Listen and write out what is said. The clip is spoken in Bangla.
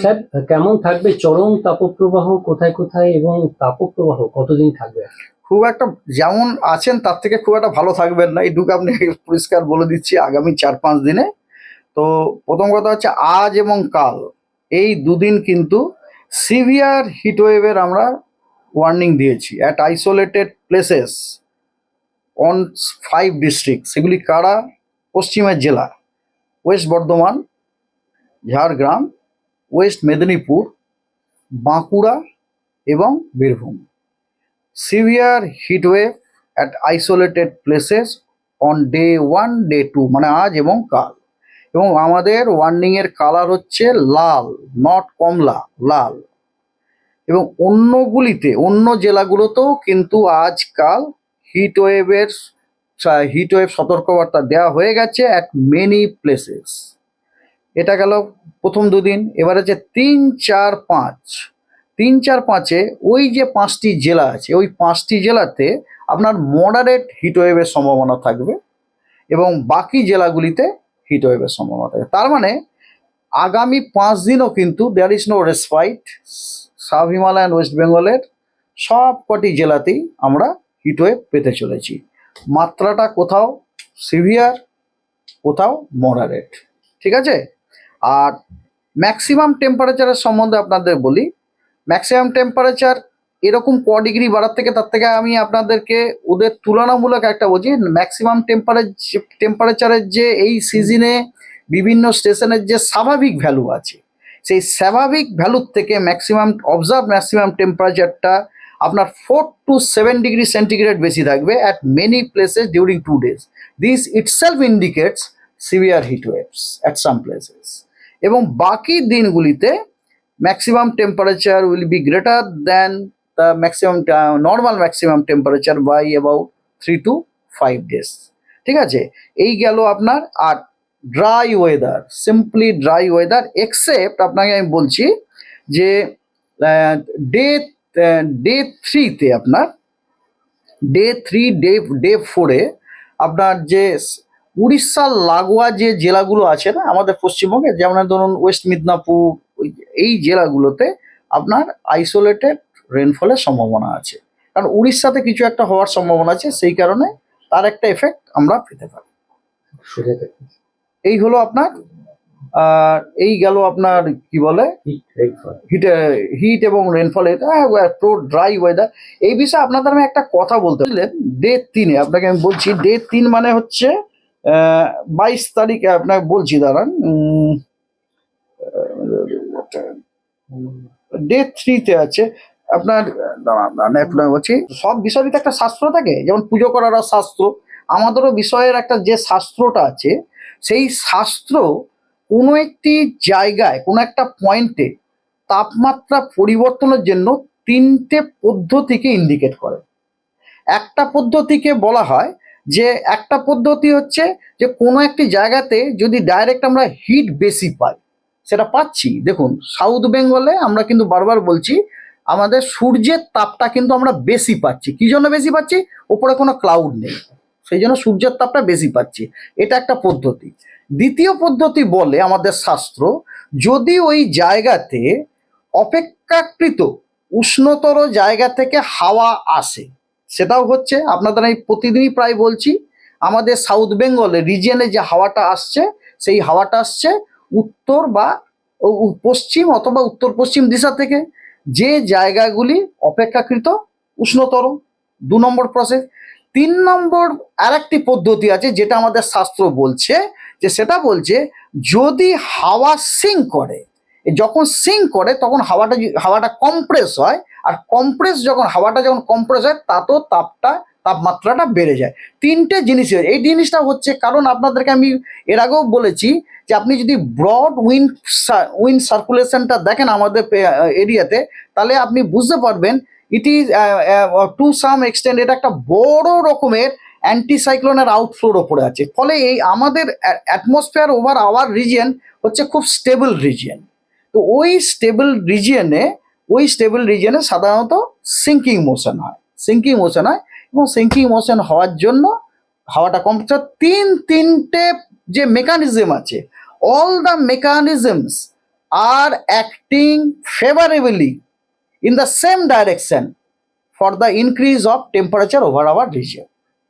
স্যার কেমন থাকবে চরম তাপপ্রবাহ? কোথায় কোথায় এবং তাপপ্রবাহ কতদিন থাকবে? খুব একটা যেমন আছেন তার থেকে খুব একটা ভালো থাকবেন না। এইটুকু আপনি পরিষ্কার বলে দিচ্ছি আগামী চার পাঁচ দিনে। তো প্রথম কথা হচ্ছে আজ এবং কাল এই দুদিন কিন্তু সিভিয়ার হিটওয়েভের আমরা ওয়ার্নিং দিয়েছি। At isolated places on five district সেগুলি কারা? পশ্চিমের জেলা ওয়েস্ট বর্ধমান ঝাড়গ্রাম ওয়েস্ট মেদিনীপুর, বাঁকুড়া এবং Birbhum. Severe heatwave at isolated places on day one day two মানে আজ এবং কাল। এবং আমাদের ওয়ার্নিংয়ের কালার হচ্ছে লাল নট কমলা, লাল। এবং অন্যগুলিতে, অন্য জেলাগুলোতেও কিন্তু আজকাল হিটওয়েভের, হিটওয়েভ সতর্কবার্তা দেওয়া হয়ে গেছে অ্যাট মেনি প্লেসেস এটা গেল প্রথম দুদিন, এবার হচ্ছে তিন, চার, পাঁচ। তিন, চার, পাঁচে ওই যে পাঁচটি জেলা আছে, ওই পাঁচটি জেলাতে আপনার মডারেট হিটওয়েভের সম্ভাবনা থাকবে এবং বাকি জেলাগুলিতে হিটওয়েভের সম্ভাবনা থাকবে। তার মানে আগামী পাঁচ দিনও কিন্তু there is no respite sub Himalayan West বেঙ্গলের সব কটি জেলাতেই আমরা হিটওয়েভ পেতে চলেছি। মাত্রাটা কোথাও সিভিয়ার কোথাও মডারেট ঠিক আছে? আর ম্যাক্সিমাম টেম্পারেচারের সম্বন্ধে আপনাদের বলি ম্যাক্সিমাম টেম্পারেচার এরকম ক ডিগ্রি বাড়ার থেকে তার থেকে আমি আপনাদেরকে ওদের তুলনামূলক একটা বলছি ম্যাক্সিমাম টেম্পারেচার টেম্পারেচারের যে এই সিজনে বিভিন্ন স্টেশনের যে স্বাভাবিক ভ্যালু আছে, সেই স্বাভাবিক ভ্যালুর থেকে ম্যাক্সিমাম অবজার্ভ ম্যাক্সিমাম টেম্পারেচারটা আপনার four to seven degree centigrade বেশি থাকবে at many places during two days this itself indicates severe heat waves at some places এবং বাকি দিনগুলিতে maximum temperature will be greater than the maximum normal maximum temperature by about three to five days ঠিক আছে? এই গেল আপনার আর dry weather simply dry weather except আপনাকে আমি বলছি যে ডে ডে থ্রিতে আপনার ডে থ্রি ডে ডে ফোরে আপনার যে উড়িষ্যার লাগোয়া যে জেলাগুলো আছে না আমাদের পশ্চিমবঙ্গে যেমন ধরুন ওয়েস্ট মিদনাপুর এই জেলাগুলোতে আপনার আইসোলেটেড রেনফলের সম্ভাবনা আছে। কারণ উড়িষ্যাতে কিছু একটা হওয়ার সম্ভাবনা আছে সেই কারণে তার একটা এফেক্ট আমরা পেতে পারি। এই হলো আপনার এই গেল আপনার কি বলে? হিট হিট এবং রেনফল প্রো ড্রাই ওয়েদার এই বিষয়ে আপনাদের আমি একটা কথা বলতে বুঝলেন ডে তিনে আপনাকে আমি বলছি ডে তিন মানে হচ্ছে বাইশ তারিখে আপনাকে বলছি দাঁড়ান। ডে থ্রিতে আছে। আপনার দাঁড়ান, আপনার বলছি। সব বিষয়েরই তো একটা শাস্ত্র থাকে যেমন পুজো করারও শাস্ত্র আমাদেরও বিষয়ের একটা যে শাস্ত্রটা আছে সেই শাস্ত্র কোনো একটি জায়গায় কোনো একটা পয়েন্টে তাপমাত্রা পরিবর্তনের জন্য তিনটে পদ্ধতিকে ইন্ডিকেট করে। একটা পদ্ধতিকে বলা হয় যে একটা পদ্ধতি হচ্ছে যে কোনো একটি জায়গাতে যদি ডাইরেক্ট আমরা হিট বেশি পাই, সেটা পাচ্ছি। দেখুন সাউথ বেঙ্গলে আমরা কিন্তু বারবার বলছি, আমাদের সূর্যের তাপটা কিন্তু আমরা বেশি পাচ্ছি। কি জন্য বেশি পাচ্ছি? ওপরে কোনো ক্লাউড নেই। সেই জন্য সূর্যের তাপটা বেশি পাচ্ছি। এটা একটা পদ্ধতি। দ্বিতীয় পদ্ধতি বলে আমাদের শাস্ত্র, যদি ওই জায়গাতে অপেক্ষাকৃত উষ্ণতর জায়গা থেকে হাওয়া আসে সেটাও হচ্ছে আপনাদের আমি প্রতিদিনই প্রায় বলছি, আমাদের সাউথ বেঙ্গলে রিজিয়নে যে হাওয়াটা আসছে, সেই হাওয়াটা আসছে উত্তর বা পশ্চিম অথবা উত্তর পশ্চিম দিশা থেকে যে জায়গাগুলি অপেক্ষাকৃত উষ্ণতর, দু নম্বর প্রসেস তিন নম্বর আরেকটি পদ্ধতি আছে যেটা আমাদের শাস্ত্র বলছে, যে সেটা বলছে যদি হাওয়া সিং করে, যখন সিং করে তখন হাওয়াটা হাওয়াটা কম্প্রেস হয় আর কম্প্রেস যখন, হাওয়াটা যখন কম্প্রেস হয়, তাতেও তাপটা, তাপমাত্রাটা বেড়ে যায়। তিনটে জিনিস এই জিনিসটা হচ্ছে কারণ আপনাদেরকে আমি এর আগেও বলেছি যে আপনি যদি ব্রড উইন্ড উইন্ড সার্কুলেশনটা দেখেন আমাদের এরিয়াতে তাহলে আপনি বুঝতে পারবেন it is to some extent এটা একটা বড় রকমের অ্যান্টিসাইক্লোনের আউটফ্লোর ওপরে আছে। ফলে এই আমাদের অ্যাটমসফিয়ার ওভার আওয়ার রিজিয়ন হচ্ছে খুব স্টেবল রিজিয়ন তো ওই স্টেবল রিজিয়নে ওই স্টেবল রিজিয়নে সাধারণত সিঙ্কিং মোশন হয় সিঙ্কিং মোশন হয় এবং সিঙ্কিং মোশন হওয়ার জন্য হাওয়াটা কম তিন তিনটে যে মেকানিজম আছে all the mechanisms are acting favourably in the same direction for the increase of temperature over our region.